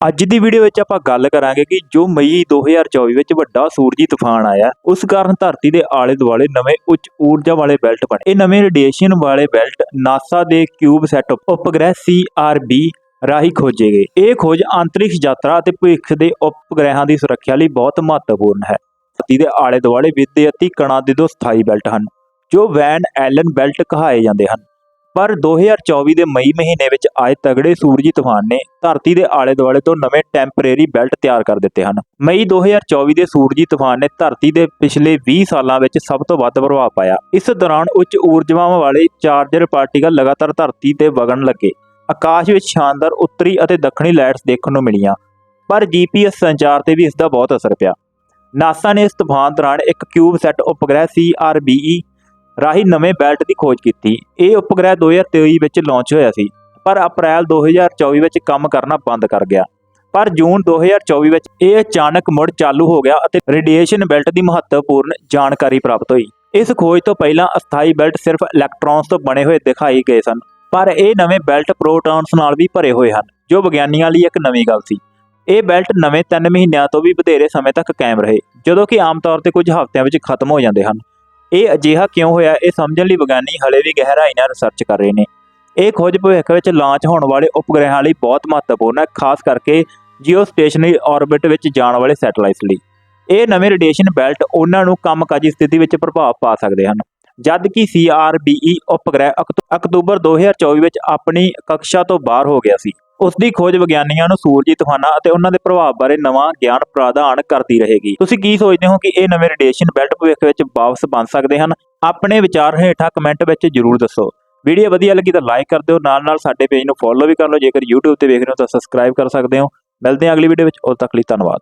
ਅੱਜ ਦੀ ਵੀਡੀਓ ਵਿੱਚ ਆਪਾਂ ਗੱਲ ਕਰਾਂਗੇ ਕਿ ਜੋ ਮਈ 2024 ਵਿੱਚ ਵੱਡਾ ਸੂਰਜੀ ਤੂਫਾਨ ਆਇਆ, ਉਸ ਕਾਰਨ ਧਰਤੀ ਦੇ ਆਲੇ ਦੁਆਲੇ ਨਵੇਂ ਉੱਚ ਊਰਜਾ ਵਾਲੇ ਬੈਲਟ ਬਣੇ। ਇਹ ਨਵੇਂ ਰੇਡੀਏਸ਼ਨ ਵਾਲੇ ਬੈਲਟ ਨਾਸਾ ਦੇ ਕਿਊਬ ਸੈਟ ਉਪਗ੍ਰਹਿ CRB ਰਾਹੀਂ ਖੋਜੇ ਗਏ। ਇਹ ਖੋਜ ਅੰਤਰਿਕਸ਼ ਯਾਤਰਾ ਅਤੇ ਭਵਿੱਖ ਦੇ ਉਪਗ੍ਰਹਿਾਂ ਦੀ ਸੁਰੱਖਿਆ ਲਈ ਬਹੁਤ ਮਹੱਤਵਪੂਰਨ ਹੈ। ਧਰਤੀ ਦੇ ਆਲੇ ਦੁਆਲੇ ਵਿਦਿਅਤੀ ਕਣਾਂ ਦੇ ਦੋ ਸਥਾਈ ਬੈਲਟ ਹਨ, ਜੋ ਵੈਨ ਐਲਨ ਬੈਲਟ ਕਹਾਏ ਜਾਂਦੇ ਹਨ। ਪਰ 2024 ਦੇ ਮਈ ਮਹੀਨੇ ਵਿੱਚ ਆਏ ਤਗੜੇ ਸੂਰਜੀ ਤੂਫਾਨ ਨੇ ਧਰਤੀ ਦੇ ਆਲੇ ਦੁਆਲੇ ਤੋਂ ਨਵੇਂ ਟੈਂਪਰੇਰੀ ਬੈਲਟ ਤਿਆਰ ਕਰ ਦਿੱਤੇ ਹਨ। ਮਈ 2024 ਦੇ ਸੂਰਜੀ ਤੂਫਾਨ ਨੇ ਧਰਤੀ ਦੇ ਪਿਛਲੇ 20 ਸਾਲਾਂ ਵਿੱਚ ਸਭ ਤੋਂ ਵੱਧ ਪ੍ਰਭਾਵ ਪਾਇਆ। ਇਸ ਦੌਰਾਨ ਉੱਚ ਊਰਜਾਵਾਂ ਵਾਲੇ ਚਾਰਜਰ ਪਾਰਟੀਕਲ ਲਗਾਤਾਰ ਧਰਤੀ ਤੇ ਵਗਣ ਲੱਗੇ। ਆਕਾਸ਼ ਵਿੱਚ ਸ਼ਾਨਦਾਰ ਉੱਤਰੀ ਅਤੇ ਦੱਖਣੀ ਲਾਈਟਸ ਦੇਖਣ ਨੂੰ ਮਿਲੀਆਂ, ਪਰ ਜੀਪੀਐਸ ਸੰਚਾਰ ਤੇ ਵੀ ਇਸ ਦਾ ਬਹੁਤ ਅਸਰ ਪਿਆ। ਨਾਸਾ ਨੇ ਇਸ ਤੂਫਾਨ ਦੌਰਾਨ ਇੱਕ ਕਿਊਬ ਸੈਟ ਉਪਗ੍ਰਹਿ CRBE ਰਾਹੀਂ ਨਵੇਂ ਬੈਲਟ ਦੀ ਖੋਜ ਕੀਤੀ। ਇਹ ਉਪਗ੍ਰਹਿ 2023 ਵਿੱਚ ਲਾਂਚ ਹੋਇਆ ਸੀ, ਪਰ ਅਪ੍ਰੈਲ 2024 ਵਿੱਚ ਕੰਮ ਕਰਨਾ ਬੰਦ ਕਰ ਗਿਆ। ਪਰ ਜੂਨ 2024 ਵਿੱਚ ਇਹ ਅਚਾਨਕ ਮੁੜ ਚਾਲੂ ਹੋ ਗਿਆ ਅਤੇ ਰੇਡੀਏਸ਼ਨ ਬੈਲਟ ਦੀ ਮਹੱਤਵਪੂਰਨ ਜਾਣਕਾਰੀ ਪ੍ਰਾਪਤ ਹੋਈ। ਇਸ ਖੋਜ ਤੋਂ ਪਹਿਲਾਂ ਅਸਥਾਈ ਬੈਲਟ ਸਿਰਫ ਇਲੈਕਟ੍ਰੋਨਸ ਤੋਂ ਬਣੇ ਹੋਏ ਦਿਖਾਈ ਗਏ ਸਨ, ਪਰ ਇਹ ਨਵੇਂ ਬੈਲਟ ਪ੍ਰੋਟੌਨਸ ਨਾਲ ਵੀ ਭਰੇ ਹੋਏ ਹਨ, ਜੋ ਵਿਗਿਆਨੀਆਂ ਲਈ ਇੱਕ ਨਵੀਂ ਗੱਲ ਸੀ। ਇਹ ਬੈਲਟ ਨਵੇਂ 3 ਮਹੀਨਿਆਂ ਤੋਂ ਵੀ ਵਧੇਰੇ ਸਮੇਂ ਤੱਕ ਕਾਇਮ ਰਹੇ, ਜਦੋਂ ਕਿ ਆਮ ਤੌਰ ਤੇ ਕੁਝ ਹਫ਼ਤਿਆਂ ਵਿੱਚ ਖਤਮ ਹੋ ਜਾਂਦੇ ਹਨ। ਇਹ ਅਜਿਹਾ ਕਿਉਂ ਹੋਇਆ, ਇਹ ਸਮਝਣ ਲਈ ਵਿਗਿਆਨੀ ਹਲੇ ਵੀ ਗਹਿਰਾਈ ਨਾਲ ਰਿਸਰਚ ਕਰ ਰਹੇ ਨੇ। ਇਹ ਖੋਜ ਭਵਿੱਖ ਵਿੱਚ ਲਾਂਚ ਹੋਣ ਵਾਲੇ ਉਪਗ੍ਰਹਿਾਂ ਲਈ ਬਹੁਤ ਮਹੱਤਵਪੂਰਨ ਹੈ, ਖਾਸ ਕਰਕੇ ਜੀਓ ਸਟੇਸ਼ਨਰੀ ਆਰਬਿਟ ਵਿੱਚ ਜਾਣ ਵਾਲੇ ਸੈਟੇਲਾਈਟਸ ਲਈ। ਇਹ ਨਵੇਂ ਰੇਡੀਏਸ਼ਨ ਬੈਲਟ ਉਹਨਾਂ ਨੂੰ ਕੰਮਕਾਜੀ ਸਥਿਤੀ ਵਿੱਚ ਪ੍ਰਭਾਵ ਪਾ ਸਕਦੇ ਹਨ। ਜਦ ਕਿ CRBE ਉਪਗ੍ਰਹਿ ਅਕਤੂ- ਅਕਤੂਬਰ 2024 ਵਿੱਚ ਆਪਣੀ ਕਕਸ਼ਾ ਤੋਂ ਬਾਹਰ ਹੋ ਗਿਆ ਸੀ। ਉਸ ਦੀ ਖੋਜ ਵਿਗਿਆਨੀਆਂ ਨੂੰ ਸੂਰਜੀ ਤੂਫਾਨਾਂ ਅਤੇ ਉਹਨਾਂ ਦੇ ਪ੍ਰਭਾਵ ਬਾਰੇ ਨਵਾਂ ਗਿਆਨ ਪ੍ਰਦਾਨ ਕਰਦੀ ਰਹੇਗੀ। ਤੁਸੀਂ ਕੀ ਸੋਚਦੇ ਹੋ ਕਿ ਇਹ ਨਵੇਂ ਰੇਡੀਏਸ਼ਨ ਬੈਲਟ ਭਵਿੱਖ ਵਿੱਚ ਵਾਪਸ ਬਣ ਸਕਦੇ ਹਨ? ਆਪਣੇ ਵਿਚਾਰ ਹੇਠਾਂ ਕਮੈਂਟ ਵਿੱਚ ਜਰੂਰ ਦੱਸੋ। ਵੀਡੀਓ ਵਧੀਆ ਲੱਗੀ ਤਾਂ ਲਾਈਕ ਕਰ ਦਿਓ ਨਾਲ ਨਾਲ ਸਾਡੇ ਪੇਜ ਨੂੰ ਫੋਲੋ ਵੀ ਕਰ ਲਓ। ਜੇਕਰ YouTube ਤੇ ਵੇਖ ਰਹੇ ਹੋ ਤਾਂ ਸਬਸਕ੍ਰਾਈਬ ਕਰ ਸਕਦੇ ਹੋ। ਮਿਲਦੇ ਹਾਂ ਅਗਲੀ ਵੀਡੀਓ ਵਿੱਚ। ਉਦੋਂ ਤੱਕ ਲਈ ਧੰਨਵਾਦ।